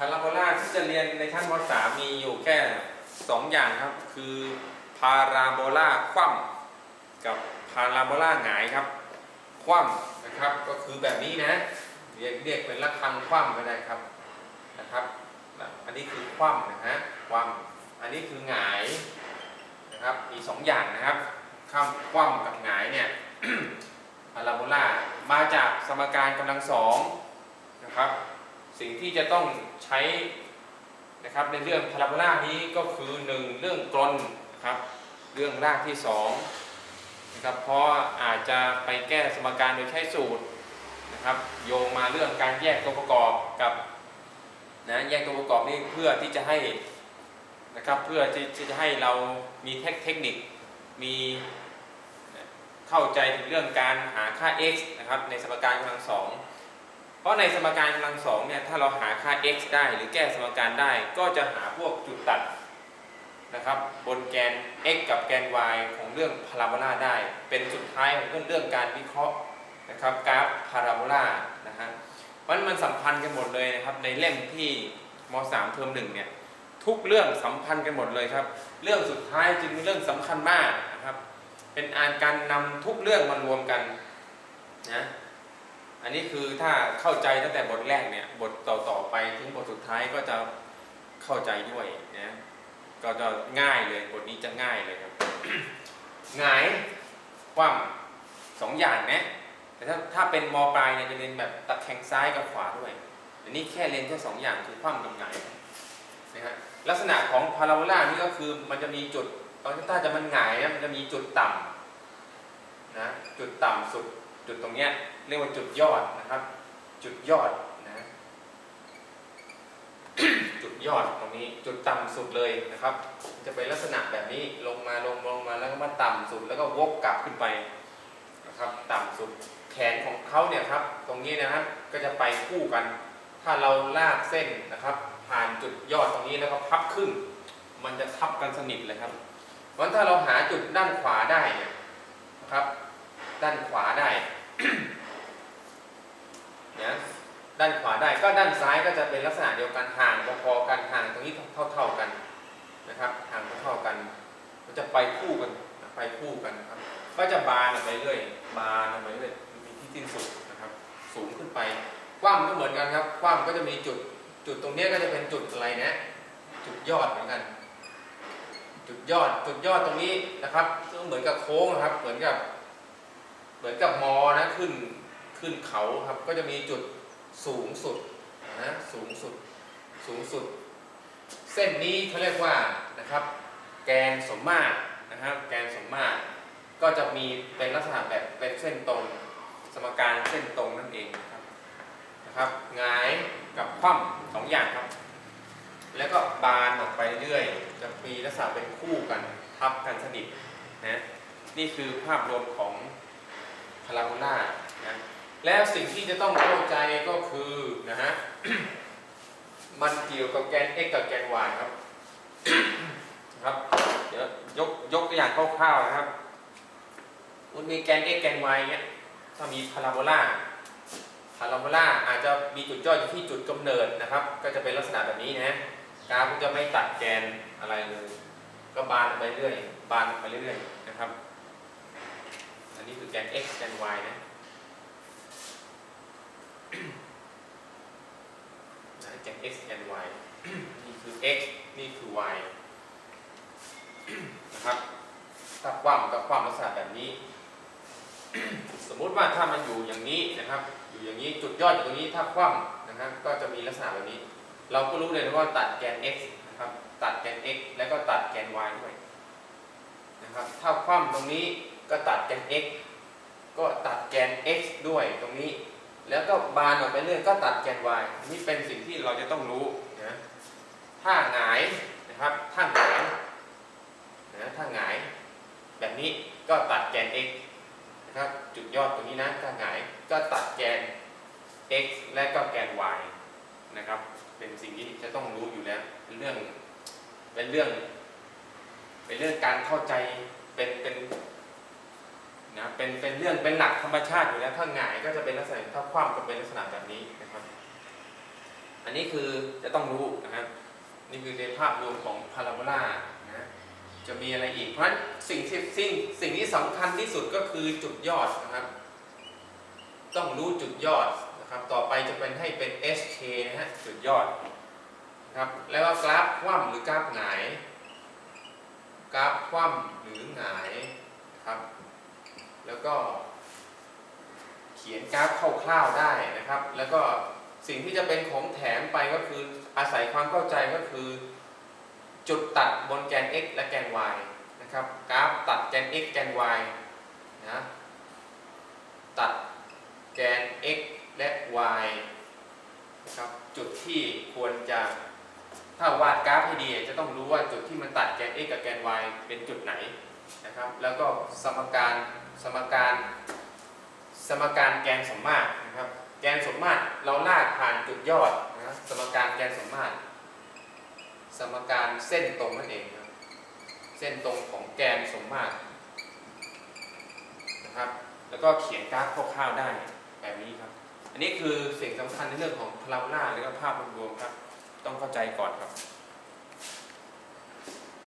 พาราโบลาที่จะเรียนในชั้นม .3 มีอยู่แค่ 2 อย่างครับ คือพาราโบลาคว่ำกับพาราโบลาหงายครับ คว่ำนะครับก็คือแบบนี้นะเรียกเรียกเป็นระฆังคว่ำก็ได้ครับนะครับ อันนี้คือคว่ำนะฮะคว่ำอันนี้คือหงายนะครับมีสองอย่างนะครับข้ามคว่ำกับหงายเนี่ยพาราโบลามาจากสมการกำลังสองนะครับ สิ่งที่จะต้องใช้นะครับในเรื่องพาราโบลานี้ก็คือ1เรื่องกลนนะครับเรื่องรากที่2นะครับเพราะอาจจะไปแก้สมการโดยใช้สูตรนะครับโยงมาเรื่องการแยกตัวประกอบกับนะแยกตัวประกอบนี่เพื่อที่จะให้นะครับเพื่อที่ที่จะให้เรามีเทคเทคนิคมีเข้าใจถึงเรื่องการหาค่า x นะครับในสมการกำลังสอง เพราะในสมการกำลังสองเนี่ยถ้าเราหาค่า x ได้หรือแก้สมการได้ ก็จะหาพวกจุดตัดนะครับบนแกน x กับแกน y ของเรื่องพาราโบลาได้ เป็นสุดท้ายของเรื่องเรื่องการวิเคราะห์นะครับกราฟพาราโบลานะฮะมันมันสัมพันธ์กันหมดเลยนะครับในเล่มที่ม .3 เทอมหนึ่งเนี่ยทุกเรื่องสัมพันธ์กันหมดเลยครับ เรื่องสุดท้ายจึงเป็นเรื่องสำคัญมากนะครับ เป็นอันการนำทุกเรื่องมารวมกันนะ อันนี้คือถ้าเข้าใจตั้งแต่บทแรกเนี่ยบทต่อๆไปถึงบทสุดท้ายก็จะเข้าใจด้วยนะก็จะง่ายเลยบทนี้จะง่ายเลยครับหงายคว่ำสองอย่างนะแต่ถ้าถ้าเป็นมปลายเนี่ยจะเรียนแบบตะแคงซ้ายกับขวาด้วย อันนี้แค่เรียนแค่สองอย่างคือคว่ำกับหงายนะฮะลักษณะของพาราโบลานี่ก็คือมันจะมีจุดตอนที่ถ้าจะมันหงายนะมันจะมีจุดต่ำนะจุดต่ำสุด จุดตรงเนี้ยเรียกว่าจุดยอดนะครับ จุดยอดนะจุดยอดตรงนี้จุดต่ำสุดเลยนะครับ จะเป็นลักษณะแบบนี้ลงมาลงลงมาแล้วก็มาต่ำสุด แล้วก็วกกลับขึ้นไปนะครับ ต่ำสุดแขนของเขาเนี่ยครับ ตรงนี้นะครับก็จะไปคู่กัน ถ้าเราลากเส้นนะครับ ผ่านจุดยอดตรงนี้แล้วก็พับครึ่งมันจะทับกันสนิทเลยครับเพราะฉะนั้นถ้าเราหาจุดด้านขวาได้เนี่ยนะครับ ด้านขวาได้ นะด้านขวาได้ก็ด้านซ้ายก็จะเป็นลักษณะเดียวกันห่างพอๆกันห่างตรงนี้เท่า ๆกันนะครับห่างเท่าๆกัน มันจะไปคู่กันไปคู่กันครับก็จะบานออกไปเรื่อยบานออกไปเรื่อยมีที่สิ้นสุดนะครับ สูงขึ้นไปกว้างก็เหมือนกันครับกว้างก็จะมีจุดจุดตรงนี้ก็จะเป็นจุดอะไรนะ จุดยอดเหมือนกัน จุดยอดจุดยอดตรงนี้นะครับก็เหมือนกับโค้งนะครับ เหมือนกับ เหมือนกับมอนะขึ้นขึ้นเขาครับก็จะมีจุดสูงสุดนะสูงสุดสูงสุด เส้นนี้เขาเรียกว่านะครับ แกนสมมาตรนะครับ แกนสมมาตรก็จะมีเป็นลักษณะแบบเป็นเส้นตรงสมการเส้นตรงนั่นเองครับนะครับงายกับคว่ำสองอย่างครับ แล้วก็บานออกไปเรื่อยจะมีลักษณะเป็นคู่กันทับกันสนิทนะนี่คือภาพรวมของ พาราโบลานะแล้วสิ่งที่จะต้องเข้าใจก็คือนะฮะมันเกี่ยวกับแกน x กับแกน y ครับครับเดี๋ยวยกยกตัวอย่างคร่าวๆนะครับมันมีแกน x แกน y เนี่ยถ้ามีพาราโบลาพาราโบลาอาจจะมีจุดย่อยอยู่ที่จุดกำเนิดนะครับ ก็จะเป็นลักษณะแบบนี้นะกราฟมันจะไม่ตัดแกนอะไรเลย ก็บานไปเรื่อย บานไปเรื่อยๆนะครับ นี้คือแกน x แกน y นะนะแกน x แกน y นี่คือ x นี่คือ y นะครับถ้าความกับความลักษณะแบบนี้ สมมุติว่าถ้ามันอยู่อย่างนี้นะครับ อยู่อย่างนี้จุดยอดอยู่ตรงนี้ถ้าคว่ำนะครับก็จะมีลักษณะแบบนี้ เราก็รู้เลยนะว่าตัดแกน x นะครับตัดแกน x แล้วก็ตัดแกน y ด้วยนะครับถ้าคว่ำตรงนี้ก็ตัดแกน x ก็ตัดแกน x ด้วยตรงนี้ แล้วก็บานออกไปเรื่อยก็ตัดแกน y นี่เป็นสิ่งที่เราจะต้องรู้นะถ้าหงายนะครับถ้าหงายนะถ้าหงาย แบบนี้ก็ตัดแกน x นะครับจุดยอดตรงนี้นะถ้าหงายก็ตัดแกน x และก็แกน y นะครับเป็นสิ่งที่จะต้องรู้อยู่แล้วเป็นเรื่องเป็นเรื่อง เป็นเรื่องการเข้าใจเป็นเป็น นะเป็นเป็นเรื่องเป็นหลักธรรมชาติอยู่แล้วถ้าหงายก็จะเป็นลักษณะถ้าคว่ำก็เป็นลักษณะแบบนี้นะครับ อันนี้คือจะต้องรู้นะครับ นี่คือในภาพรวมของพาราโบลานะจะมีอะไรอีกเพราะฉะนั้นสิ่งที่สิ่งสิ่งที่สำคัญที่สุดก็คือจุดยอดนะครับ ต้องรู้จุดยอดนะครับ ต่อไปจะเป็นให้เป็น SK นะฮะจุดยอดนะครับแล้วก็กราฟคว่ำหรือกราฟหงาย กราฟคว่ำหรือหงายครับ แล้วก็เขียนกราฟคร่าวๆได้นะครับ แล้วก็สิ่งที่จะเป็นของแถมไปก็คืออาศัยความเข้าใจก็คือ จุดตัดบนแกน x และแกน y นะครับกราฟตัดแกน x แกน y นะตัดแกน x และ y นะครับจุดที่ควรจะถ้าวาดกราฟให้ดีจะต้องรู้ว่าจุดที่มันตัดแกน x กับแกน y เป็นจุดไหน นะครับแล้วก็สมการสมการสมการแกนสมมาตรนะครับแกนสมมาตรเราลากผ่านจุดยอดนะสมการแกนสมมาตรสมการเส้นตรงนั่นเองครับเส้นตรงของแกนสมมาตรนะครับแล้วก็เขียนกราฟคร่าวๆได้แบบนี้ครับ อันนี้คือสิ่งสำคัญในเรื่องของพาราโบลาและก็ภาพรวมๆครับ ต้องเข้าใจก่อนครับ